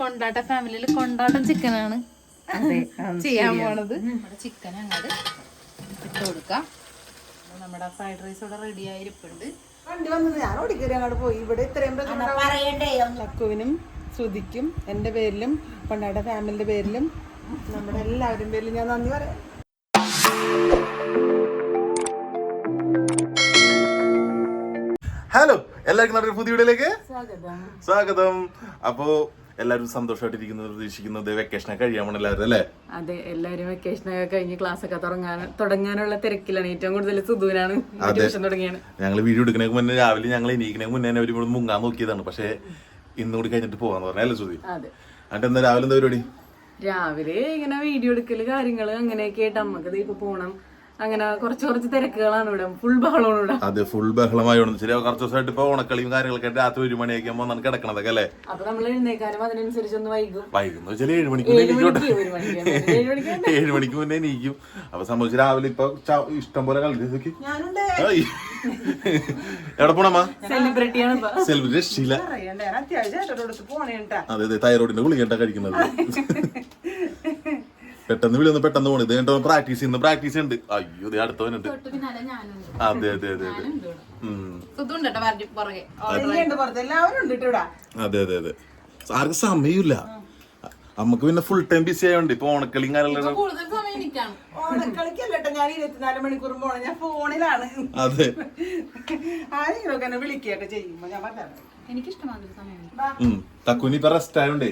കൊണ്ടാട്ട ഫാമിലിയിൽ കൊണ്ടാട്ടം ചിക്കനാണ് അതെ ചെയ്യാൻ പോണത്. നമ്മുടെ ചിക്കൻ അങ്ങോട്ട് ഇട്ട് കൊടുക്കാം. നമ്മുടെ ഫ്രൈഡ് റൈസ് ഇവിടെ റെഡി ആയിരിപ്പുണ്ട്. വണ്ടി വന്നത് ഞാൻ ഓടിക്കറി അങ്ങോട്ട് പോയി. ഇവിടെ ഇത്രയും ചക്കുവിനും ശ്രുതിക്കും എന്റെ പേരിലും കൊണ്ടാട്ട ഫാമിലിയുടെ പേരിലും നമ്മുടെ എല്ലാവരും പേരിലും ഞാൻ നന്ദി പറയാം. ഹലോ എല്ലാവർക്കും നമ്മുടെ പുതിയ വീഡിയോയിലേക്ക് സ്വാഗതം. അപ്പോ എല്ലാവരും സന്തോഷമായിട്ടിരിക്കുന്നു പ്രതീക്ഷിക്കുന്നത് വെക്കേഷനൊക്കെ കഴിയാമോ എല്ലാവരും അല്ലേ? അതെ എല്ലാവരും വെക്കേഷൻ ഒക്കെ കഴിഞ്ഞ് ക്ലാസ് ഒക്കെ തുടങ്ങാൻ തുടങ്ങാനുള്ള തിരക്കിലാണ് ഏറ്റവും കൂടുതൽ ട്യൂഷൻ തുടങ്ങിയാണ് ഞങ്ങൾ വീഡിയോ എടുക്കുന്നതിന് മുന്നേ രാവിലെ ഞങ്ങൾ എണീക്കുന്നതിന് മുന്നേ അവർ ഇവിടെ മുങ്ങാൻ നോക്കിയതാണ് പക്ഷേ ഇന്നും കൂടി കഴിഞ്ഞിട്ട് പോകാന്ന് പറഞ്ഞല്ലേ സുധി? അതെ. എന്നിട്ട് എന്താ രാവിലെ എന്താ പരിപാടി? രാവിലെ ഇങ്ങനെ വീഡിയോ എടുക്കൽ കാര്യങ്ങൾ അങ്ങനെയൊക്കെ ആയിട്ട് അമ്മയ്ക്ക് ഇപ്പൊ പോണം. അങ്ങനെ കുറച്ച് കുറച്ച് തിരക്കുകളാണ് ഇവിടെ. ഫുൾ ബഹളമാണ് ഇവിടെ. അത് ഫുൾ ബഹളമായി ശരി കുറച്ച് ദിവസമായിട്ട് ഇപ്പൊ ഓണക്കളിയും കാര്യങ്ങളൊക്കെ രാത്രി ഒരു മണിയൊക്കെ ആകുമ്പോൾ നമുക്ക് കിടക്കണതൊക്കെ അല്ലേ? അപ്പൊ നമ്മൾ എഴുന്നേക്കാനും അതിനനുസരിച്ച് ഒന്ന് വൈകും. വൈകുന്നു. വെച്ചാൽ ഏഴ് മണിക്ക് ഏഴ് മണിക്ക് മുന്നേ എണീക്കും. അപ്പൊ സംഭവിച്ച് രാവിലെ ഇപ്പൊ ഇഷ്ടം പോലെ കളി നോക്കി എവിടെ പോണമ്മ? സെലിബ്രിറ്റി ആണ് ഇപ്പൊ. സെലിബ്രിറ്റി പോണേട്ടാ അതെ അതെ തൈറോയിഡിന്റെ ഗുളികട്ട കഴിക്കുന്നത്. പെട്ടെന്ന് വിളിയൊന്ന് പെട്ടെന്ന് പോണു. ഇത് പ്രാക്ടീസ് ചെയ്യുന്ന. പ്രാക്ടീസ് ഉണ്ട്. അയ്യോ ഇത് അടുത്തവനുണ്ട് അതെ അതെ അതെ അതെ. അതെ അതെ അതെ. ആർക്കും സമയമില്ല. നമുക്ക് പിന്നെ ഫുൾ ടൈം ബിസി ആയതുകൊണ്ട് ഇപ്പൊ ഓണക്കളി കാര്യങ്ങളും കൂടുതൽ സമയം എനിക്കാണ് ഓണക്കളിക്കല്ല ഞാൻ ഇരുപത്തിനാല് മണിക്കൂർ പോണേ. ഞാൻ ഫോണിലാണ്. അതെ. ആരെങ്കിലും ഒക്കെ എന്നെ വിളിക്കുകയൊക്കെ ചെയ്യുമ്പോ ഞാൻ പറഞ്ഞു എനിക്കിഷ്ടമാതിരി സമയം ഉം തക്കുനി ഇപ്പൊ റെസ്റ്റ് ആയോണ്ടേ.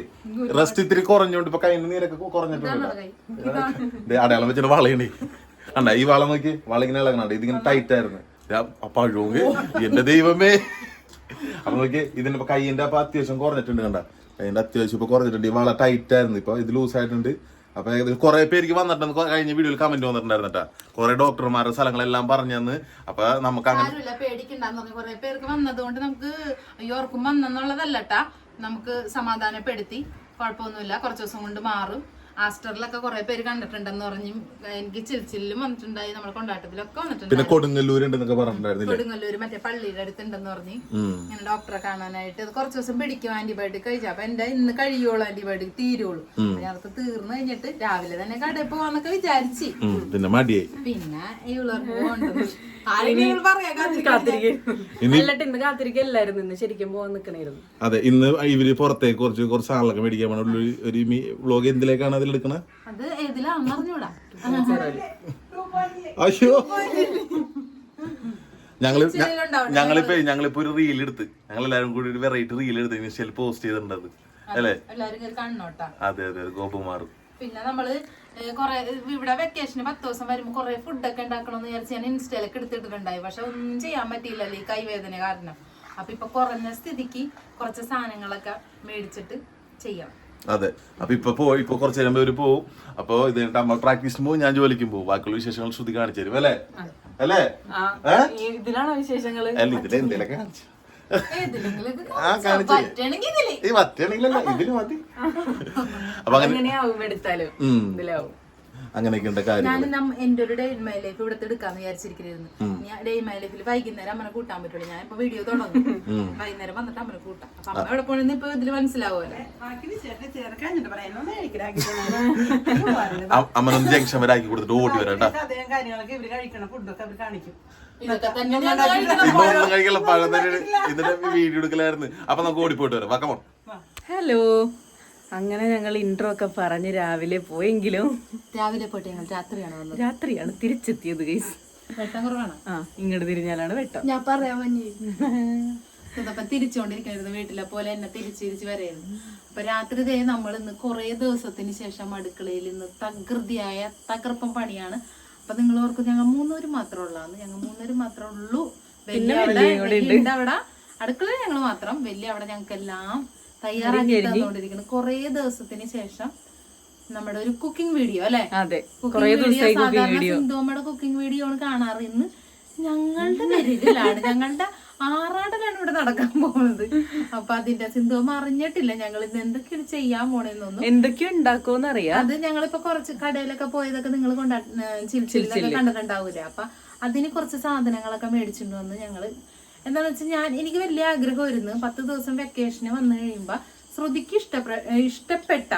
റെസ്റ്റ് ഇത്തിരി കുറഞ്ഞോണ്ട് ഇപ്പൊ കൈന്റെ നീരൊക്കെ കുറഞ്ഞിട്ടുണ്ട് ദേ അടയാളം വെച്ചിട്ട് വളയണേ. അണ്ട ഈ വള നോക്കി വള ഇങ്ങനെ ഇളകണുണ്ട്. ഇതിങ്ങനെ ടൈറ്റ് ആയിരുന്നു. അപ്പൊ എന്റെ ദൈവമേ. അപ്പൊ നോക്കി ഇതിന്റെ ഇപ്പൊ കൈയിന്റെ അപ്പൊ അത്യാവശ്യം കുറഞ്ഞിട്ടുണ്ട് കണ്ട. കൈയിന്റെ അത്യാവശ്യം ഇപ്പൊ കുറഞ്ഞിട്ടുണ്ട്. ഈ വള ടൈറ്റ് ആയിരുന്നു. ഇപ്പൊ ഇത് ലൂസ് ആയിട്ടുണ്ട്. അപ്പൊ ഏകദേശം കുറെ പേർക്ക് വന്നിട്ടുണ്ട് കഴിഞ്ഞ വീഡിയോയിൽ കമന്റ് വന്നിട്ടുണ്ടായിരുന്നു കേട്ടോ കുറെ ഡോക്ടർമാരുടെ സ്ഥലങ്ങളെല്ലാം പറഞ്ഞു തന്ന് അപ്പൊ നമുക്ക് അങ്ങനെ കുറെ പേർക്ക് വന്നതുകൊണ്ട് നമുക്ക് അയ്യോ ഓർക്കും വന്നെന്നുള്ളതല്ലട്ടാ നമുക്ക് സമാധാനപ്പെടുത്തി. കുഴപ്പമൊന്നുമില്ല. കുറച്ച് ദിവസം കൊണ്ട് മാറും. ആസ്റ്ററിലൊക്കെ കുറെ പേര് കണ്ടിട്ടുണ്ടെന്ന് പറഞ്ഞു എനിക്ക് ചിൽച്ചിലും വന്നിട്ടുണ്ടായി നമ്മുടെ കൊണ്ടാട്ടത്തിലൊക്കെ വന്നിട്ടുണ്ട് കൊടുങ്ങല്ലൂര് മറ്റേ പള്ളിയുടെ അടുത്തുണ്ടെന്ന് പറഞ്ഞു. ഇങ്ങനെ ഡോക്ടറെ കാണാനായിട്ട് അത് കുറച്ച് ദിവസം പിടിക്കും ആന്റിബയോട്ടിക് കഴിച്ചു. അപ്പൊ എന്റെ ഇന്ന് കഴിയുള്ളൂ ആന്റിബയോട്ടിക് തീരുള്ളൂ. ഞങ്ങൾക്ക് തീർന്നു കഴിഞ്ഞിട്ട് രാവിലെ തന്നെ കടയിൽ പോവാന്നൊക്കെ വിചാരിച്ച്. പിന്നെ മടിയായി. പിന്നെ ഇവളർക്ക് പോകണ്ടത്. ആരെങ്കിലും പറയാ കാത്തിരിക്കും. അല്ലട്ട് ഇന്ന് കാത്തിരിക്കല്ലായിരുന്നു. ഇന്ന് ശരിക്കും പോവാൻ നിക്കണായിരുന്നു. അതെ ഇന്ന് ഇവർ പുറത്തേക്ക് കുറച്ച് കുറച്ച് ആളൊക്കെ മേടിക്കാൻ പോണ ഒരു ഒരു വ്ളോഗ് എന്തിലേക്കാണ് അത് അയ്യോ. ഞങ്ങൾ. ഞങ്ങളിപ്പോ ഞങ്ങളിപ്പോ ഒരു റീൽ എടുത്ത്. ഞങ്ങൾ എല്ലാരും കൂടി ഒരു വെറൈറ്റി റീൽ എടുത്ത് ഇനിഷ്യൽ പോസ്റ്റ് ചെയ്തിട്ടുണ്ട്. അല്ലേ? അതെ അതെ ഗോപകുമാർ പിന്നെ നമ്മൾ കൊറേ ഇവിടെ വെക്കേഷന് പത്ത് ദിവസം വരുമ്പോ കൊറേ ഫുഡൊക്കെ ഉണ്ടാക്കണമെന്ന് വിചാരിച്ച് ഞാൻ ഇൻസ്റ്റയിലൊക്കെ എടുത്തിട്ടുണ്ടായി പക്ഷെ ഒന്നും ചെയ്യാൻ പറ്റിയില്ലല്ലോ ഈ കൈവേദന കാരണം. അപ്പൊ ഇപ്പൊ കുറഞ്ഞ സ്ഥിതിക്ക് കുറച്ച് സാധനങ്ങളൊക്കെ മേടിച്ചിട്ട് ചെയ്യാം. അതെ. അപ്പൊ ഇപ്പൊ പോയി ഇപ്പൊ കുറച്ച് നേരം പേര് പോവും. അപ്പൊ ഇത് കഴിഞ്ഞിട്ട് അമ്മ പ്രാക്ടീസിന് പോകും ഞാൻ ജോലിക്കും പോകും. ബാക്കിയുള്ള വിശേഷങ്ങൾ ശ്രുതി കാണിച്ചു തരും അല്ലേ? അല്ലേ? ഇതിലാണ് വിശേഷങ്ങൾ വിശേഷങ്ങൾ? അല്ല ഇതിലെ എന്തേലൊക്കെ കാണിച്ചു. ആ കാണിച്ചോ. ഈ ഇതിൽ മതി. അപ്പൊ അങ്ങനെ അങ്ങനെയൊക്കെ ഉണ്ട് കാര്യം ഞാൻ നമ്മ- എന്റെ ഒരു ഡേ ഇൻ മൈ ലൈഫ് ഇവിടുത്തെ എടുക്കാന്ന് വിചാരിച്ചിരിക്കുന്നു ഞാൻ ഡേ ഇൻ മൈ ലൈഫിൽ വൈകുന്നേരം അമ്മനെ കൂട്ടാൻ പറ്റുള്ളൂ. ഞാൻ ഇപ്പൊ വീഡിയോ തുടങ്ങും വൈകുന്നേരം വന്നിട്ട് അമ്മനെ കൂട്ടാം. അപ്പൊ അമ്മ എവിടെ പോണെന്ന് ഇപ്പൊ ഇതിൽ മനസ്സിലാവുമല്ലോ. അമ്മനൊന്ന് ജംഗ്ഷൻ വരെ ആക്കി കൊടുത്തിട്ട് ഓടി വരാം കേട്ടാ. കഥയും കാര്യങ്ങളൊക്കെ ഇവർ കഴിക്കണ ഫുഡൊക്കെ അവർ കാണിക്കും. വീഡിയോ എടുക്കലായിരുന്നു. അപ്പൊ നമുക്ക് ഓടിപ്പോയിട്ട് വരാം. വക്കമോ ഹലോ അങ്ങനെ ഞങ്ങൾ ഇൻട്രോ ഒക്കെ പറഞ്ഞ് രാവിലെ പോയെങ്കിലും രാവിലെ പോയിട്ട് ഞങ്ങൾ രാത്രിയാണ് വന്നത്. രാത്രിയാണ് തിരിച്ചെത്തിയത് ഗൈസ് വെട്ടം കുറവാണ്. ആ ഇങ്ങോട്ട് തിരിഞ്ഞാലാണ് വെട്ടം. ഞാൻ പറയാൻ ഇതപ്പം തിരിച്ചുകൊണ്ടിരിക്കരുത് വീട്ടിലെ പോലെ എന്നെ തിരിച്ച് തിരിച്ച് വരെയായിരുന്നു അപ്പൊ രാത്രി ദേ നമ്മൾ ഇന്ന് കുറേ ദിവസത്തിന് ശേഷം അടുക്കളയിൽ ഇന്ന് തകൃതിയായ തകർപ്പം പണിയാണ്. അപ്പൊ നിങ്ങൾ ഓർക്കും ഞങ്ങൾ മൂന്നുപേര് മാത്രമേ ഉള്ളാന്ന്. ഞങ്ങൾ മൂന്നുപേര് മാത്രമേ ഉള്ളൂ. വലിയ അവിടെ അടുക്കളയിൽ ഞങ്ങൾ മാത്രം. വലിയ അവിടെ ഞങ്ങൾക്ക് എല്ലാം തയ്യാറാക്കി കൊറേ കുറേ ദിവസത്തിന് ശേഷം നമ്മുടെ ഒരു കുക്കിംഗ് വീഡിയോ അല്ലെ? അതെ. കുക്കിംഗ് വീഡിയോ സാധാരണ സിന്ധുമ്മയുടെ കുക്കിംഗ് വീഡിയോ ആണ് കാണാറ് ഇന്ന് ഞങ്ങളുടെ പേരിലാണ് ഞങ്ങളുടെ ആറാട്ടിലാണ് ഇവിടെ നടക്കാൻ പോകുന്നത്. അപ്പൊ അതിന്റെ സിന്ധുവമ്മ അറിഞ്ഞിട്ടില്ല. ഞങ്ങൾ ഇന്ന് എന്തൊക്കെയാണ് ചെയ്യാൻ പോണെന്നൊന്നും. എന്തൊക്കെയോ ഉണ്ടാക്കുമെന്ന് അറിയാം അത് ഞങ്ങളിപ്പോ കുറച്ച് കടയിലൊക്കെ പോയതൊക്കെ നിങ്ങൾ കൊണ്ടാ ചിൽച്ചിലൊക്കെ കണ്ടിട്ടുണ്ടാവൂലേ? അപ്പൊ അതിന് കുറച്ച് സാധനങ്ങളൊക്കെ മേടിച്ചിട്ടുണ്ടെന്ന് ഞങ്ങൾ എന്താന്ന് വെച്ചാൽ ഞാൻ എനിക്ക് വലിയ ആഗ്രഹമായിരുന്നു പത്ത് ദിവസം വെക്കേഷന് വന്നു കഴിയുമ്പോൾ ശ്രുതിക്ക് ഇഷ്ടപ്പെ ഇഷ്ടപ്പെട്ട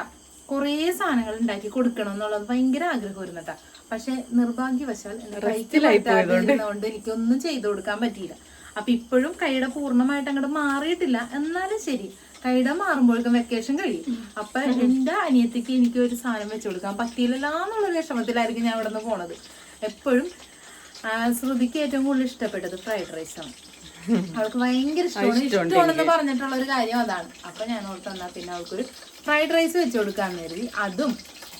കുറേ സാധനങ്ങൾ ഉണ്ടാക്കി കൊടുക്കണം എന്നുള്ളത് ഭയങ്കര ആഗ്രഹമായിരുന്നു കേട്ടോ പക്ഷെ നിർഭാഗ്യവശാൽ എന്റെ കൈക്ക് പറ്റാതിരുന്നതുകൊണ്ട് എനിക്കൊന്നും ചെയ്തു കൊടുക്കാൻ പറ്റിയില്ല. അപ്പൊ ഇപ്പോഴും കൈയുടെ പൂർണമായിട്ട് അങ്ങോട്ട് മാറിയിട്ടില്ല. എന്നാലും ശരി കൈയുടെ മാറുമ്പോഴേക്കും വെക്കേഷൻ കഴിയും. അപ്പൊ എന്റെ അനിയത്തിക്ക് എനിക്ക് ഒരു സാധനം വെച്ചു കൊടുക്കാൻ പറ്റിയില്ലല്ലോ എന്നുള്ള വിഷമത്തിലായിരിക്കും ഞാൻ ഇവിടെ നിന്ന് പോണത്. എപ്പോഴും ശ്രുതിക്ക് ഏറ്റവും കൂടുതൽ ഇഷ്ടപ്പെട്ടത് ഫ്രൈഡ് റൈസാണ് അവൾക്ക് ഭയങ്കര ഇഷ്ടമാണ്. ഇഷ്ടമാണെന്ന് പറഞ്ഞിട്ടുള്ള ഒരു കാര്യം അതാണ്. അപ്പൊ ഞാൻ ഓർത്ത് വന്നാ പിന്നെ അവൾക്കൊരു ഫ്രൈഡ് റൈസ് വെച്ച് കൊടുക്കാന്ന് കരുതി. അതും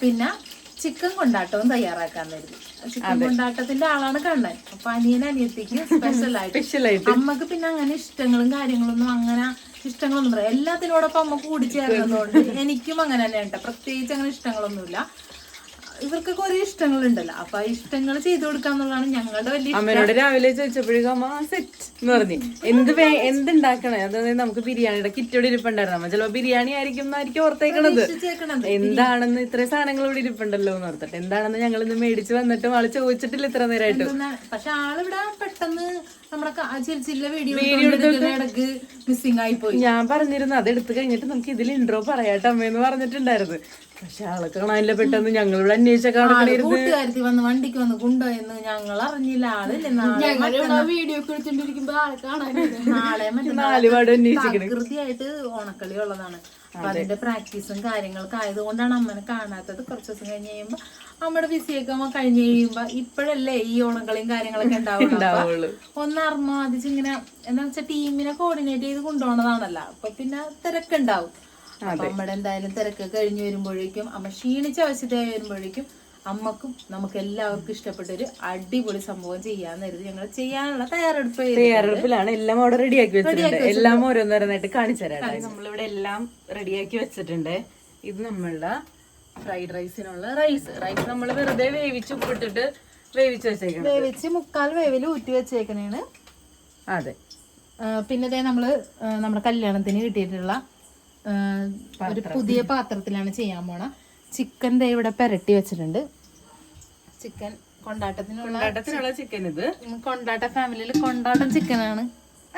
പിന്നെ ചിക്കൻ കൊണ്ടാട്ടവും തയ്യാറാക്കാൻ കരുതി. ചിക്കൻ കൊണ്ടാട്ടത്തിന്റെ ആളാണ് കണ്ണൻ. അപ്പൊ അനിയൻ അനിയത്തിക്ക് സ്പെഷ്യലായിട്ട് അമ്മയ്ക്ക് പിന്നെ അങ്ങനെ ഇഷ്ടങ്ങളും കാര്യങ്ങളൊന്നും അങ്ങനെ ഇഷ്ടങ്ങളൊന്നും പറയാം. എല്ലാത്തിനോടൊപ്പം അമ്മ കൂടിച്ചേർന്നതുകൊണ്ട് എനിക്കും അങ്ങനെ തന്നെ ഉണ്ട് പ്രത്യേകിച്ച് അങ്ങനെ ഇഷ്ടങ്ങളൊന്നുമില്ല. ഇവർക്കൊക്കെ ഒരേ ഇഷ്ടങ്ങളുണ്ടല്ലോ. അപ്പൊ ആ ഇഷ്ടങ്ങൾ ചെയ്തു കൊടുക്കാന്നുള്ളതാണ് ഞങ്ങളുടെ വലിയ അമ്മയോട് രാവിലെ ചോദിച്ചപ്പോഴേക്കും അമ്മ സെറ്റ് എന്ന് പറഞ്ഞു. എന്ത് എന്തുണ്ടാക്കണേ? അതായത് നമുക്ക് ബിരിയാണിയുടെ കിറ്റോടെ ഇരിപ്പുണ്ടായിരുന്നു. അമ്മ ചിലപ്പോ ബിരിയാണി ആയിരിക്കും എന്നായിരിക്കും ഓർത്തേക്കണത്. എന്താണെന്ന് ഇത്ര സാധനങ്ങൾ ഇവിടെ ഇരിപ്പുണ്ടല്ലോ എന്ന് ഓർത്തിട്ട്. എന്താണെന്ന് ഞങ്ങൾ ഇന്ന് മേടിച്ച് വന്നിട്ടും ആൾ ചോദിച്ചിട്ടില്ല ഇത്ര നേരമായിട്ട് പക്ഷെ ആളിവിടെ പെട്ടെന്ന് നമ്മുടെ ക- ആ വീഡിയോ ഇടയ്ക്ക് മിസ്സിംഗ് ആയി പോയി ഞാൻ പറഞ്ഞിരുന്നു അത് എടുത്തു കഴിഞ്ഞിട്ട് നമുക്ക് ഇതിൽ ഇൻട്രോ പറയാട്ടോ അമ്മയെന്ന് പറഞ്ഞിട്ടുണ്ടായിരുന്നു. പക്ഷെ ആളെ കാണാനില്ല പെട്ടെന്ന് ഞങ്ങൾ ഇവിടെ അന്വേഷിച്ച വന്ന് വണ്ടിക്ക് വന്ന് കൊണ്ടുപോയെന്ന് ഞങ്ങൾ അറിഞ്ഞില്ല ആളില്ല. വീഡിയോ ഒക്കെ എടുത്തോണ്ടിരിക്കുമ്പോ കാണാനില്ല. നാളെ നാല് പാട് അന്വേഷിക്കണേ കൃത്യമായിട്ട് ഓണക്കളി ഉള്ളതാണ്. അപ്പൊ അതിന്റെ പ്രാക്ടീസും കാര്യങ്ങളൊക്കെ ആയതുകൊണ്ടാണ് അമ്മനെ കാണാത്തത്. കുറച്ച് ദിവസം കഴിഞ്ഞ് കഴിയുമ്പോ അമ്മയുടെ ബിസിയൊക്കെ അമ്മ കഴിഞ്ഞു കഴിയുമ്പോ ഇപ്പോഴല്ലേ ഈ ഓണക്കളിയും കാര്യങ്ങളൊക്കെ ഉണ്ടാവുള്ളൂ. ഒന്ന് അർമാദിച്ച് ഇങ്ങനെ എന്താ വെച്ചാൽ ടീമിനെ കോർഡിനേറ്റ് ചെയ്ത് കൊണ്ടുപോകണതാണല്ലോ അപ്പൊ പിന്നെ തിരക്കുണ്ടാവും. അമ്മയുടെ എന്തായാലും തിരക്ക് കഴിഞ്ഞു വരുമ്പോഴേക്കും അമ്മ ക്ഷീണിച്ച അവശ്യതയായി വരുമ്പോഴേക്കും അമ്മക്കും നമുക്ക് എല്ലാവർക്കും ഇഷ്ടപ്പെട്ട ഒരു അടിപൊളി സംഭവം ചെയ്യാന്ന് കരുതി ഞങ്ങൾ ചെയ്യാനുള്ള തയ്യാറെടുപ്പ്. തയ്യാറെടുപ്പിലാണ് എല്ലാം അവിടെ റെഡിയാക്കി വെച്ചിട്ടുണ്ട്. എല്ലാം ഓരോന്നോരോന്നായിട്ട് കാണിച്ചു തരാം നമ്മളിവിടെ എല്ലാം റെഡിയാക്കി വെച്ചിട്ടുണ്ട്. ഇത് നമ്മളുടെ ഫ്രൈഡ് റൈസിനുള്ള റൈസ്. റൈസ് നമ്മൾ വെറുതെ വേവിച്ച് ഉപ്പിട്ടിട്ട് വേവിച്ച് വെച്ചേക്കണം വേവിച്ച് മുക്കാൽ വേവിൽ ഊറ്റി വെച്ചേക്കണേണ്. അതെ. പിന്നെ ദേ നമ്മൾ നമ്മുടെ കല്യാണത്തിന് കിട്ടിയിട്ടുള്ള ഒരു പുതിയ പാത്രത്തിലാണ് ചെയ്യാൻ പോണ. ചിക്കൻ ദേ ഇവിടെ പെരട്ടി വെച്ചിട്ടുണ്ട്. ചിക്കൻ കൊണ്ടാട്ടത്തിനുള്ള ചിക്കൻ ഇത്. കൊണ്ടാട്ട ഫാമിലിയിൽ കൊണ്ടാട്ടം ചിക്കനാണ്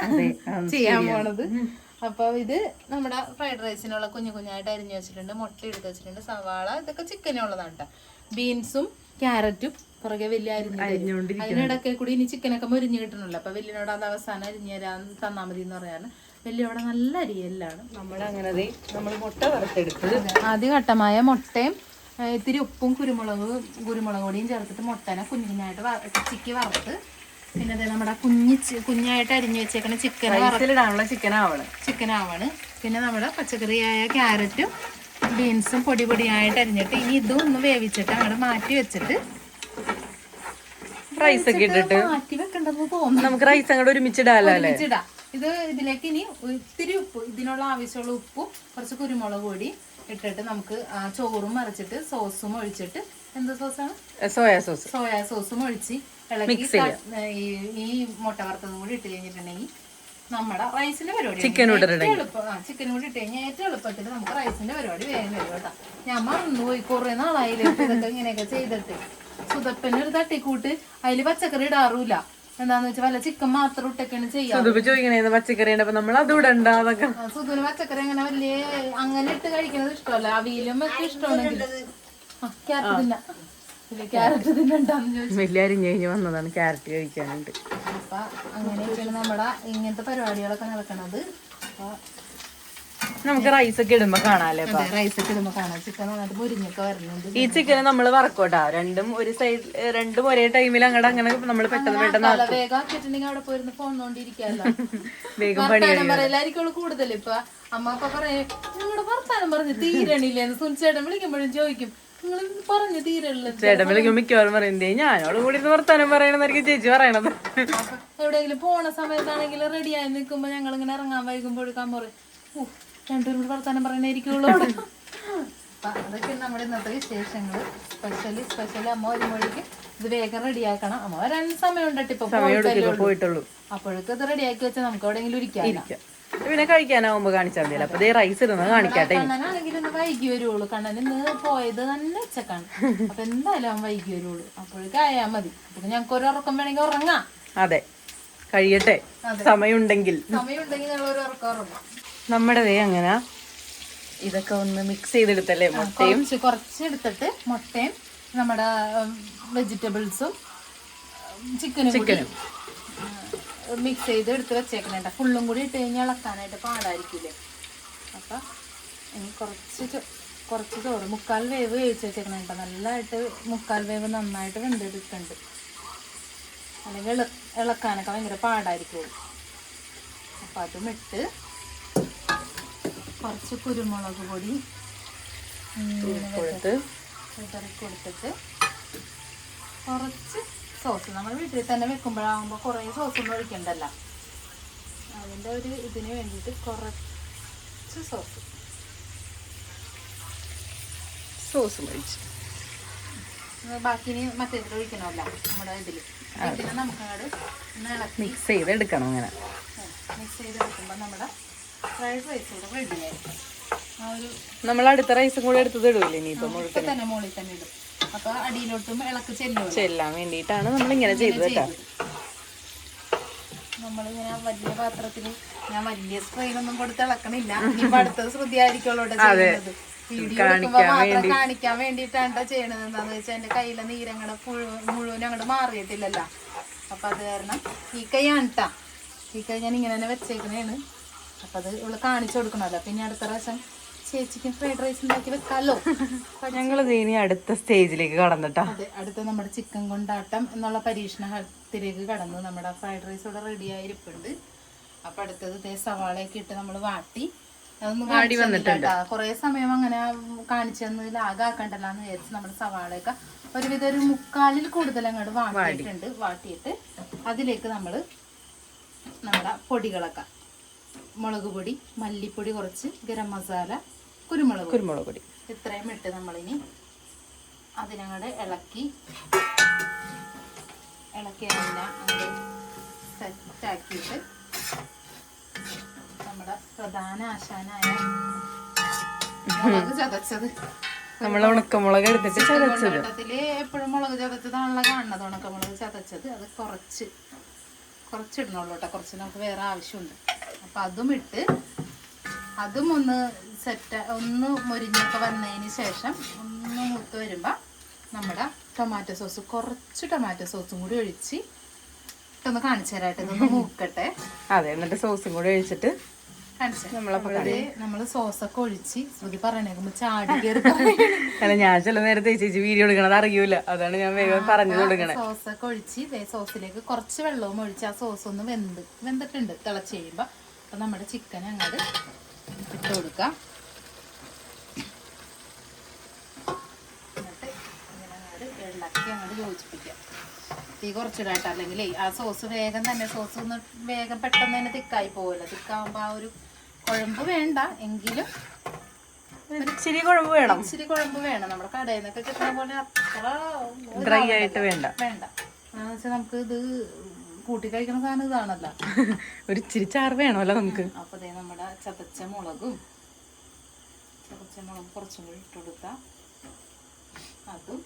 അതെ ചെയ്യാൻ പോണത്. അപ്പൊ ഇത് നമ്മുടെ ഫ്രൈഡ് റൈസിനുള്ള കുഞ്ഞു കുഞ്ഞായിട്ട് അരിഞ്ഞു വെച്ചിട്ടുണ്ട് മുട്ട എടുത്ത് വെച്ചിട്ടുണ്ട് സവാള ഇതൊക്കെ ചിക്കനുള്ളതാണ് കേട്ടോ ബീൻസും ക്യാരറ്റും പുറകെ വലിയ അരിഞ്ഞു അതിനിടയ്ക്ക് കൂടി ഇനി ചിക്കനൊക്കെ മുരിഞ്ഞ് കിട്ടണല്ലോ. അപ്പൊ വലിയനോട് അത് അവസാനം അരിഞ്ഞു തരാൻ തന്നാ മതി എന്ന് പറയാന് വലിയവിടെ നല്ല അരിയല്ലാണ്. നമ്മളങ്ങനെ ദേ നമ്മൾ മുട്ട ആദ്യ ഘട്ടമായ മുട്ടയും ഇത്തിരി ഉപ്പും കുരുമുളക് കുരുമുളക് പൊടിയും ചേർത്തിട്ട് മുട്ടനെ കുഞ്ഞു കുഞ്ഞായിട്ട് ചിക്കി വറുത്ത് പിന്നെ ദേ നമ്മുടെ കുഞ്ഞി കുഞ്ഞായിട്ട് അരിഞ്ഞു വെച്ചേക്കണ ചിക്കൻ ഇടാനുള്ള ചിക്കൻ ആവണം ചിക്കൻ ആവാണ് പിന്നെ നമ്മുടെ പച്ചക്കറിയായ ക്യാരറ്റും ബീൻസും പൊടി പൊടിയായിട്ട് അരിഞ്ഞിട്ട് ഇനി ഇതും ഒന്ന് വേവിച്ചിട്ട് അങ്ങോട്ട് മാറ്റി വെച്ചിട്ട് റൈസ് ഒക്കെ ഇട്ടിട്ട് മാറ്റി വെക്കണ്ടെന്ന് തോന്നുന്നു. നമുക്ക് റൈസ് അങ്ങോട്ട് അല്ലേ? ഒരുമിച്ചിടാം. ഇത് ഇതിലേക്ക് ഇനി ഇത്തിരി ഉപ്പ് ഇതിനുള്ള ആവശ്യമുള്ള ഉപ്പും കുറച്ച് കുരുമുളക് പൊടി ഇട്ടിട്ട് നമുക്ക് ചോറും മറിച്ചിട്ട് സോസും ഒഴിച്ചിട്ട് എന്ത് സോസാണ്? Soya sauce. സോയാ സോസും ഒഴിച്ച് ക- ഈ മുട്ട വറുത്തതും കൂടി ഇട്ട് കഴിഞ്ഞിട്ടുണ്ടെങ്കിൽ നമ്മുടെ റൈസിന്റെ പരിപാടി ചിക്കൻ കൂടി ഇട്ട് കഴിഞ്ഞാൽ ഏറ്റവും എളുപ്പത്തിൽ നമുക്ക് റൈസിന്റെ പരിപാടി വേഗം വരും കേട്ടോ. ഞാൻ മറന്നുപോയി കുറെ നാളായില്ലേ ഇതൊക്കെ ഇങ്ങനെയൊക്കെ ചെയ്തിട്ട്. സുതപ്പന് ഒരു തട്ടിക്കൂട്ട് അതിൽ പച്ചക്കറി ഇടാറില്ല എന്താന്ന് വെച്ചാൽ വല്ല ചിക്കൻ മാത്രം ഇട്ടൊക്കെയാണ് ചോദിക്കണേന്ന് പച്ചക്കറി നമ്മൾ അത് ഇടണ്ട അതൊക്കെ. ആ, സുധുവിന് പച്ചക്കറി അങ്ങനെ വലിയ അങ്ങനെ ഇട്ട് കഴിക്കുന്നത് ഇഷ്ടമല്ല. അവിയലും ഒക്കെ ഇഷ്ടമാണെങ്കിൽ. ആ അരിഞ്ഞ് കഴിഞ്ഞ് വന്നതാണ് ക്യാരറ്റ് കഴിക്കാനായിട്ട്. അപ്പൊ അങ്ങനെയൊക്കെയാണ് നമ്മുടെ ഇങ്ങനത്തെ പരിപാടികളൊക്കെ നടക്കണത്. നമുക്ക് റൈസ് ഒക്കെ ഇടുമ്പോ കാണാല്ലേ റൈസ് ഒക്കെ ഇടുമ്പോ കാണാം. ചിക്കൻ നന്നായിട്ട് പൊരിഞ്ഞൊക്കെ വരുന്നുണ്ട് ഈ ചിക്കൻ നമ്മൾ വറക്കോട്ടാ. രണ്ടും ഒരു സൈഡ് രണ്ടും ഒരേ ടൈമിൽ അങ്ങോട്ട് അങ്ങനെ നമ്മൾ പെട്ടെന്ന് പെട്ടെന്ന് വേഗം ആക്കിയിട്ടുണ്ടെങ്കിൽ അവിടെ പോയിരുന്ന് ഫോൺ നോണ്ടിരിക്കാല്ലോ വേഗം പറയലായിരിക്കും കൂടുതൽ ഇപ്പൊ അമ്മ അപ്പൊ പറയേ നിങ്ങളുടെ വർത്താനം പറഞ്ഞ് തീരണില്ലേ സുനിച്ചേട്ടൻ വിളിക്കുമ്പോഴും ചോദിക്കും ചേട്ടൻ വിളിക്കും മിക്കവാറും പറയുന്നേ ഞാനോട് കൂടി വർത്താനം പറയണെന്നായിരിക്കും ചേച്ചി പറയണത്. എവിടെയെങ്കിലും പോണ സമയത്താണെങ്കിൽ റെഡിയായി നിൽക്കുമ്പോ ഞങ്ങൾ ഇങ്ങനെ ഇറങ്ങാൻ വൈകുമ്പോഴേക്കാൻ പറയും "ഓ, രണ്ടുപേരും കൂടി വർത്താനം പറയണായിരിക്കുള്ളൂ അതൊക്കെ നമ്മുടെ ഇന്നത്തെ വിശേഷങ്ങൾ സ്പെഷ്യലി സ്പെഷ്യലി അമ്മ വരുമ്പോഴേക്കും ഇത് വേഗം റെഡിയാക്കണം അമ്മ വരാൻ സമയം ഉണ്ടട്ടിപ്പോ പോയിട്ടുള്ളൂ. അപ്പോഴേക്കും ഇത് റെഡിയാക്കി വെച്ചാൽ നമുക്ക് എവിടെയെങ്കിലും ഇരിക്കാം. പിന്നെ കഴിക്കാനാവുമ്പോ കാണിച്ചാൽ മതി അപ്പൊ ദേ റൈസ് ഇടുന്നത് കാണിക്കാട്ടെ. കണ്ണനാണെങ്കിൽ ഇന്ന് വൈകി വരുള്ളൂ കണ്ണൻ ഇന്ന് പോയത് തന്നെ ഉച്ചക്കാണ്. അപ്പൊ എന്തായാലും അവൻ വൈകി വരുള്ളൂ അപ്പോഴേക്കും മതി. അപ്പൊ ഞങ്ങൾക്ക് ഒരു ഉറക്കം വേണമെങ്കിൽ ഉറങ്ങാം. അതെ. കഴിയട്ടെ. സമയമുണ്ടെങ്കിൽ. സമയമുണ്ടെങ്കിൽ ഞങ്ങൾ ഒരു ഉറക്കം ഉറങ്ങാം. നമ്മുടെ ദേ അങ്ങനെ ഇതൊക്കെ ഒന്ന് മിക്സ് ചെയ്തെടുത്തല്ലേ മുട്ടയും? കുറച്ച് എടുത്തിട്ട് മുട്ടയും നമ്മുടെ വെജിറ്റബിൾസും ചിക്കനും ചിക്കനും മിക്സ് ചെയ്ത് എടുത്ത് വെച്ചേക്കണേണ്ട ഫുള്ളും കൂടി ഇട്ട് കഴിഞ്ഞാൽ ഇളക്കാനായിട്ട് പാടായിരിക്കില്ലേ അപ്പം ഇനി കുറച്ച് കുറച്ച് ചോറ്. മുക്കാൽ വേവ് വേവിച്ച് വെച്ചേക്കണേണ്ട നല്ലതായിട്ട് മുക്കാൽ വേവ് നന്നായിട്ട് വെന്തെടുക്കുന്നുണ്ട് അല്ലെങ്കിൽ ഇള ഇളക്കാനൊക്കെ ഭയങ്കര പാടായിരിക്കും. അപ്പം അതും ഇട്ട് കുറച്ച് കുരുമുളക് പൊടി കൊടുത്ത് വിതറി കൊടുത്തിട്ട് കുറച്ച് സോസ് നമ്മൾ വീട്ടിൽ തന്നെ വെക്കുമ്പോഴാകുമ്പോൾ കുറേ സോസൊന്നും ഒഴിക്കണ്ടല്ലോ. അതിന്റെ ഒരു ഇതിന് വേണ്ടിയിട്ട് കുറച്ച് സോസ് സോസ് ഒഴിച്ച്. ബാക്കി ഇനി മറ്റേ ഒഴിക്കണമല്ല നമ്മുടെ ഇതിൽ ഇതിനെ നമുക്ക് അങ്ങോട്ട് ഒന്ന് ഇളക്കി മിക്സ് ചെയ്തെടുക്കണം അങ്ങനെ മിക്സ് ചെയ്തെടുക്കുമ്പോൾ നമ്മുടെ ഫ്രൈഡ് റൈസ് കൂടെ റെഡിയായി നമ്മൾ അടുത്ത റൈസും കൂടി എടുത്തത് ഇടൂല്ലേ ഇനിയിപ്പം ഇപ്പൊ തന്നെ മുകളിൽ തന്നെ ഇടും. അപ്പൊ അടിയിലോട്ടും ഇളക്ക് ചെല്ലും ചെല്ലാൻ വേണ്ടിട്ടാണ് നമ്മൾ ഇങ്ങനെ ചെയ്തത്. കേട്ടോ നമ്മളിങ്ങനെ വലിയ പാത്രത്തിൽ ഞാൻ വലിയ സ്ട്രെയിൻ ഒന്നും കൊടുത്ത് ഇളക്കണില്ല. ഇനിയിപ്പോ അടുത്തത് ചെയ്യുന്നത്. വീഡിയോ എടുക്കുമ്പോ മാത്രം കാണിക്കാൻ വേണ്ടിയിട്ടാണ് ട്ടോ ചെയ്യണത്. എന്താന്ന് വെച്ചാൽ എന്റെ കയ്യിലെ നീരങ്ങടെ മുഴുവൻ അങ്ങോട്ട് മാറിയിട്ടില്ലല്ലോ. അപ്പൊ അത് കാരണം ഈ കൈയാണ് ട്ടാ. ഈ കൈ ഞാൻ ഇങ്ങനെ തന്നെ വെച്ചേക്കണേണ്. അപ്പൊ അത് ഇവൾ കാണിച്ചു കൊടുക്കണല്ലോ. പിന്നെ അടുത്ത പ്രാവശ്യം ചേച്ചിക്ക് ഫ്രൈഡ് റൈസ് ഉണ്ടാക്കി വെക്കാലോ? ഞങ്ങൾ ഇനി അടുത്ത സ്റ്റേജിലേക്ക് കടന്നിട്ടാ. അതെ അടുത്ത നമ്മുടെ ചിക്കൻ കൊണ്ടാട്ടം എന്നുള്ള പരീക്ഷണത്തിലേക്ക് കടന്നു. നമ്മുടെ ഫ്രൈഡ് റൈസ് ഇവിടെ റെഡി ആയിരിപ്പുണ്ട്. അപ്പൊ അടുത്തത് ഇതേ സവാളയൊക്കെ ഇട്ട് നമ്മൾ വാട്ടി. അതൊന്നും വാടി വന്നിട്ടുണ്ട്. കുറെ സമയം അങ്ങനെ കാണിച്ചു തന്ന് ലാഗാക്കണ്ടല്ലോ എന്ന് വിചാരിച്ച് നമ്മുടെ സവാളയൊക്കെ ഒരുവിധം ഒരു മുക്കാലിൽ കൂടുതൽ അങ്ങോട്ട് വാട്ടിയിട്ടുണ്ട്. വാട്ടിയിട്ട് അതിലേക്ക് നമ്മൾ നമ്മുടെ പൊടികളൊക്കെ. മുളക് പൊടി മല്ലിപ്പൊടി കുറച്ച് ഗരം മസാല കുരുമുളക് കുരുമുളക് പൊടി. ഇത്രയും ഇട്ട് നമ്മളിനി അതിനങ്ങടെ ഇളക്കി ഇളക്കി എല്ലാം അങ്ങോട്ട് സെറ്റാക്കിയിട്ട് നമ്മുടെ പ്രധാന ആശാനായ മുളക് ചതച്ചത്. നമ്മൾ ഉണക്കമുളക് എടുത്തിട്ട് ചതച്ചത്. എപ്പോഴും മുളക് ചതച്ചതാണല്ലോ കാണുന്നത്. ഉണക്കമുളക് ചതച്ചത്. അത് കുറച്ച് കുറച്ചിടണുള്ളൂ കേട്ടോ. കുറച്ച് നമുക്ക് വേറെ ആവശ്യമുണ്ട്. അപ്പം അതും ഇട്ട് അതും ഒന്ന് സെറ്റ് ഒന്ന് മുരിഞ്ഞൊക്കെ വന്നതിന് ശേഷം ഒന്ന് മൂത്ത് വരുമ്പോൾ നമ്മുടെ ടൊമാറ്റോ സോസ് കുറച്ച് ടൊമാറ്റോ സോസും കൂടി ഒഴിച്ച് ഒന്ന് കാണിച്ചു തരാട്ടെ ഒന്ന് മൂക്കട്ടെ. അതെ എന്നിട്ട് സോസും കൂടി ഒഴിച്ചിട്ട് സോസൊക്കെ ഒഴിച്ച് ശ്രുതി ചാടി അല്ല ഞാൻ ചില നേരത്തെ ചേച്ചി വീഡിയോ എടുക്കണത് അറിയൂല. അതാണ് ഞാൻ വേഗം പറഞ്ഞു കൊടുക്കണേ. സോസൊക്കെ ഒഴിച്ച് സോസിലേക്ക് കുറച്ച് വെള്ളവും ഒഴിച്ച് ആ സോസ് ഒന്ന് വെന്ത് വെന്തിട്ടുണ്ട് തിളച്ച് കഴിയുമ്പോ. അപ്പൊ നമ്മുടെ ചിക്കൻ അങ്ങോട്ട് ഇട്ട് കൊടുക്കാം. എന്നിട്ട് ഇങ്ങനെ അങ്ങോട്ട് ഇളക്കി അങ്ങോട്ട് യോജിപ്പിക്കാം തീ കുറച്ചിടാട്ടോ അല്ലെങ്കിൽ ആ സോസ് വേഗം തന്നെ സോസ് ഒന്ന് വേഗം പെട്ടെന്ന് തന്നെ തിക്കായി പോവില്ല. തിക്കാവുമ്പോൾ ആ ഒരു കുഴമ്പ് വേണ്ട എങ്കിലും ഇച്ചിരി കുഴമ്പ് വേണം. ഇച്ചിരി കുഴമ്പ് വേണം. നമ്മുടെ കടയിൽ നിന്നൊക്കെ കിട്ടുന്ന പോലെ അത്ര ഡ്രൈ ആയിട്ട് വേണ്ട. വേണ്ട. നമുക്ക് ഇത് കൂട്ടി കഴിക്കണ സാധനം ഇതാണല്ലോ. ഒരു ഇച്ചിരി ചാറ് വേണമല്ലോ നമുക്ക്. അപ്പൊ നമ്മുടെ ചതച്ച മുളകും ചതച്ച മുളക് കുറച്ചും കൂടി ഇട്ട് കൊടുക്കാം. അതും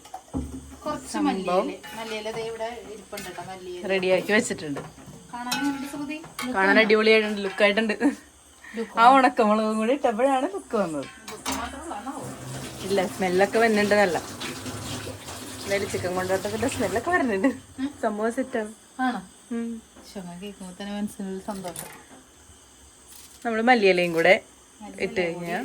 കുറച്ച് മല്ലിയില. മല്ലിയില ഇവിടെ ഇരിപ്പുണ്ട് കേട്ടോ മല്ലിയില. റെഡിയാക്കി വെച്ചിട്ടുണ്ട്. കാണാൻ അടിപൊളിയായിട്ടുണ്ട് ലുക്കായിട്ടുണ്ട് ആ ഉണക്കമുളകും കൂടി ഇട്ടപ്പോഴാണ് ലുക്ക് വന്നത്. ഇല്ല സ്മെല്ലൊക്കെ വരുന്നുണ്ട് നല്ല. എന്തായാലും ചിക്കൻ കൊണ്ടാട്ടത്തിന്റെ സ്മെല്ലൊക്കെ വരുന്നുണ്ട്. സംഭവം സെറ്റാണ് ആണോ. കേൾക്കുമ്പോൾ തന്നെ മനസ്സിനൊരു സന്തോഷം. നമ്മൾ മല്ലിയിലയും കൂടെ ഇട്ട് കഴിഞ്ഞാൽ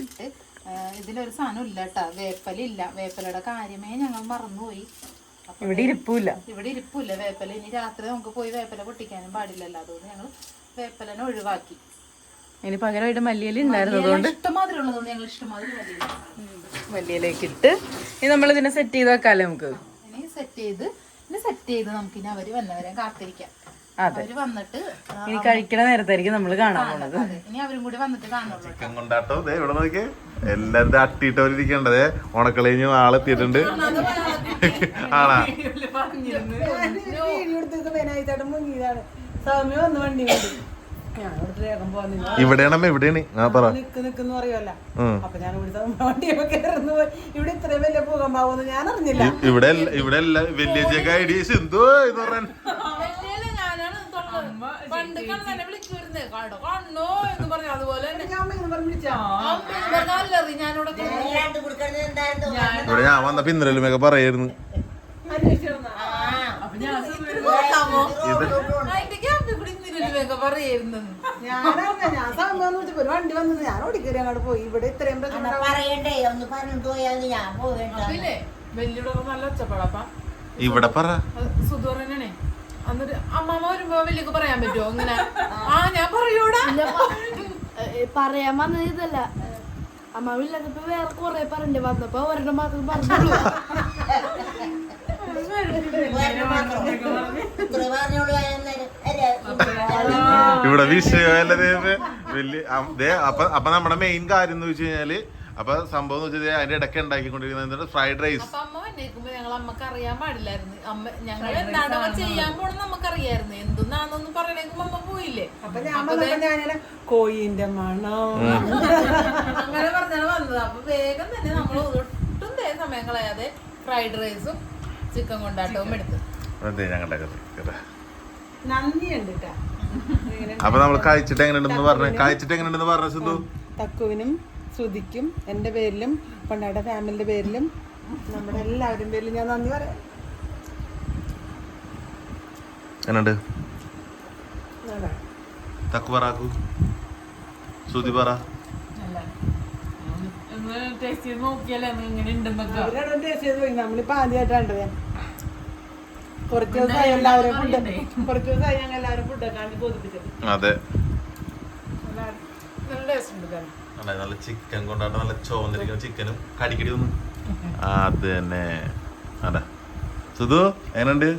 ഇതിലൊരു സാധനം ഇല്ല കേട്ടോ വേപ്പല ഇല്ല വേപ്പലയുടെ കാര്യമേ ഞങ്ങൾ മറന്നുപോയി. ഇവിടെ ഇരിപ്പില്ല ഇവിടെ ഇരിപ്പില്ല വേപ്പല ഇനി രാത്രി നമുക്ക് പോയി വേപ്പല പൊട്ടിക്കാനും പാടില്ലല്ലോ. അതുകൊണ്ട് ഞങ്ങൾ വേപ്പലനെ ഒഴിവാക്കി. ഇനി പകരമായിട്ട് മല്ലിയില ഉണ്ടായിരുന്നു. അതുകൊണ്ട് ഇഷ്ടമാതിരി ഉള്ളതുകൊണ്ട് ഞങ്ങൾ ഇഷ്ടമാതിരി മല്ലിയിലേക്ക് ഇട്ട്. ഇനി നമ്മൾ ഇതിനെ സെറ്റ് ചെയ്ത് വെക്കാല്ലേ നമുക്ക്? ഇനി സെറ്റ് ചെയ്ത് ഇനി സെറ്റ് ചെയ്ത് നമുക്ക് ഇനി അവർ വന്നവരെ കാത്തിരിക്കാം. അവർ വന്നിട്ട് ഇനി കഴിക്കണ നേരത്തായിരിക്കും നമ്മൾ കാണാൻ പോണത്. ഇനി അവരും കൂടി വന്നിട്ട് കാണുള്ളൂ ചിക്കൻ കൊണ്ടാട്ടോ. ദേ ഇവിടെ നോക്കിയേ. എല്ലാരും അട്ടിയിട്ടവരിക്കണ്ടതേ ഉണക്കളഞ്ഞു ആളെത്തിയിട്ടുണ്ട്. ആണാ? ഇവിടെയാണ് ഇവിടെയാണ്. ആ പറ. നിക്ക് നിക്കെന്ന് പറയുമല്ല ഉം. അപ്പൊ ഞാൻ ഇവിടെ ഇത്രയും വലിയ ഭൂകമ്പാവെന്ന് ഞാൻ അറിഞ്ഞില്ല. ഇവിടെ ഇവിടെ വലിയ ഐഡിയസ്. സിന്ധു എന്ന് പറയാൻ പണ്ട് കണ്ണോ എന്ന് പറഞ്ഞു അതുപോലെ അല്ലറി ഞാനിവിടെ ഇവിടെ ഞാൻ വന്നപ്പോ ഇന്നലെയുമൊക്കെ പറയായിരുന്നു. വണ്ടി വന്നത്. ഞാൻ ഓടിക്കറി അങ്ങോട്ട് പോയി. ഇവിടെ ഇത്രയും പ്രശ്നം പറയണ്ടേ? ഒന്ന് പറഞ്ഞു പോയാൽ ഞാൻ പോവേണ്ട. ഇവിടെ പറ. എന്നിട്ട് അമ്മമ്മ വരുമ്പോ വലിയ പറയാൻ പറ്റുമോ ഇങ്ങനെ ആ ഞാൻ പറയൂടാ. പറയാൻ വന്നത് ഇതല്ല. അമ്മ ഇല്ലാത്തപ്പോ വേറെ കൊറേ പറഞ്ഞു വന്നപ്പോ ഒരെണ്ണം മാത്രം പറഞ്ഞോളൂ ഇവിടെ വിഷയമല്ല അപ്പൊ അപ്പൊ നമ്മുടെ മെയിൻ കാര്യം എന്ന് വെച്ച് കഴിഞ്ഞാൽ അപ്പൊ സംഭവം എന്ന് വെച്ചാൽ അതിന്റെ ഇടയ്ക്ക് ഉണ്ടാക്കിക്കൊണ്ടിരിക്കുന്നത് ഫ്രൈഡ് റൈസ് അപ്പൊ അമ്മ വന്നേക്കുമ്പോ ഞങ്ങൾ അമ്മയ്ക്ക് അറിയാൻ പാടില്ലായിരുന്നു. അമ്മ ഞങ്ങൾ എന്താണ് ചെയ്യാൻ പോണെന്ന് പറയണേക്കുമ്പോ അമ്മ പോയില്ലേ? അപ്പൊ ഞാൻ വന്നപ്പോ കോയിന്റെ മണം. അങ്ങനെ പറഞ്ഞാണ് വന്നത്. അപ്പൊ വേഗം തന്നെ നമ്മൾ ഒട്ടും സമയം കളയാതെ ഫ്രൈഡ് റൈസും ചിക്കൻ കൊണ്ടാട്ടവും എടുത്തു. അതെ ഞങ്ങളുടെ കഥ നന്ദിയുണ്ട് അപ്പൊ നമ്മൾ കഴിച്ചിട്ട് എങ്ങനെയുണ്ടെന്ന് പറഞ്ഞു കഴിച്ചിട്ട് എങ്ങനെയുണ്ടെന്ന് പറഞ്ഞു സിന്ധു? തക്കുവിനും ശ്രുതിക്കും എന്റെ പേരിലും കൊണ്ടാട്ട ഫാമിലിന്റെ പേരിലും. നമ്മുടെ എല്ലാവരും പേരിലും ഞാൻ നന്ദി പറയാം. എന്നുണ്ട്. തക്കു പറക്കു ശ്രുതി പറ. നമ്മളിപ്പോ കുറച്ച് ദിവസമായി എല്ലാവരും ഫുഡ് കുറച്ച് ദിവസമായി ഞങ്ങൾ എല്ലാവരും ഫുഡ് കാണിച്ച് ബോധിപ്പിച്ചത്. അതെ. നല്ല ടേസ്റ്റ് ഉണ്ട് നല്ല ചിക്കൻ കൊണ്ടാട്ട് നല്ല ചോന്നിരിക്കുന്ന ചിക്കനും കടിക്കടി ഒന്നും അത് തന്നെ. അതെ സുധു എങ്ങനെയുണ്ട്?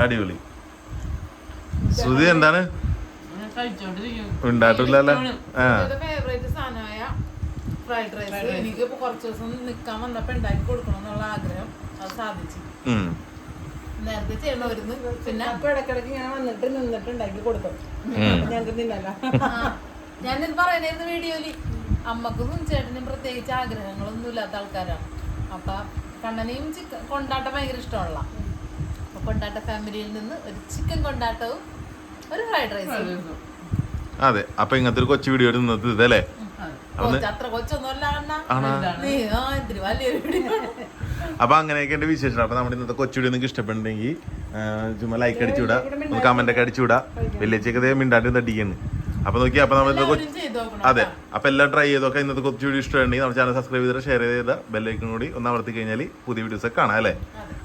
അടിപൊളി. സുധി എന്താണ്? ഉണ്ടായിട്ടില്ലല്ലോ? ആ. ഫ്രൈഡ് റൈസ് എനിക്ക് കുറച്ച് ദിവസം നിക്കാൻ വന്നപ്പോ ഉണ്ടാക്കി കൊടുക്കണം എന്നുള്ള ആഗ്രഹം. അത് സാധിച്ചു. നേരത്തെ ചെയ്യണമായിരുന്നു. പിന്നെ അപ്പൊ ഇടക്കിടക്ക് ഞാൻ വന്നിട്ട് നിന്നിട്ട് ഉണ്ടാക്കി കൊടുക്കും. ഞങ്ങൾക്ക് തിന്നല്ല. ആ, ഞാനിത് പറയണായിരുന്നു വീഡിയോയിൽ അമ്മക്കും ചേട്ടനും പ്രത്യേകിച്ച് ആഗ്രഹങ്ങളൊന്നും ഇല്ലാത്ത ആൾക്കാരാണ്. അപ്പൊ കണ്ണനെയും ചിക്കൻ കൊണ്ടാട്ടം ഭയങ്കര ഇഷ്ടമുള്ള. അപ്പൊ കൊണ്ടാട്ട ഫാമിലിയിൽ നിന്ന് ഒരു ചിക്കൻ കൊണ്ടാട്ടവും ഒരു ഫ്രൈഡ് റൈസും. അതെ അപ്പൊ ഇങ്ങനത്തെ ഒരു കൊച്ചു വീഡിയോ ഇതല്ലേ അപ്പൊ അങ്ങനെയൊക്കെ എന്റെ വിശേഷം അപ്പൊ നമ്മുടെ ഇന്നത്തെ കൊച്ചു വീഡിയോ നിങ്ങൾക്ക് ഇഷ്ടപ്പെട്ടുണ്ടെങ്കിൽ ചുമ്മാ ലൈക്ക് അടിച്ചുവിടാ. ഒന്ന് കമന്റ് ഒക്കെ അടിച്ചുവിടാ. വലിയ വലിയച്ചൊക്കെ മിണ്ടാണ്ട് തട്ടിക്കുന്നു അപ്പൊ നോക്കി അപ്പൊ നമ്മൾ അതെ അപ്പൊ എല്ലാം ട്രൈ ചെയ്തൊക്കെ. ഇന്നത്തെ കുറച്ച് വീഡിയോ ഇഷ്ടമുണ്ടെങ്കിൽ നമ്മുടെ ചാനൽ സബ്സ്ക്രൈബ് ചെയ്ത് ഷെയർ ചെയ്ത ബെല്ലൈക്കും കൂടി ഒന്ന് അമർത്തി കഴിഞ്ഞാൽ പുതിയ വീഡിയോസ് ഒക്കെ കാണാം അല്ലേ?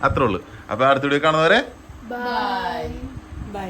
അത്രേ ഉള്ളൂ. അപ്പൊ അടുത്ത വീഡിയോ കാണുന്നവരെ ബൈ ബൈ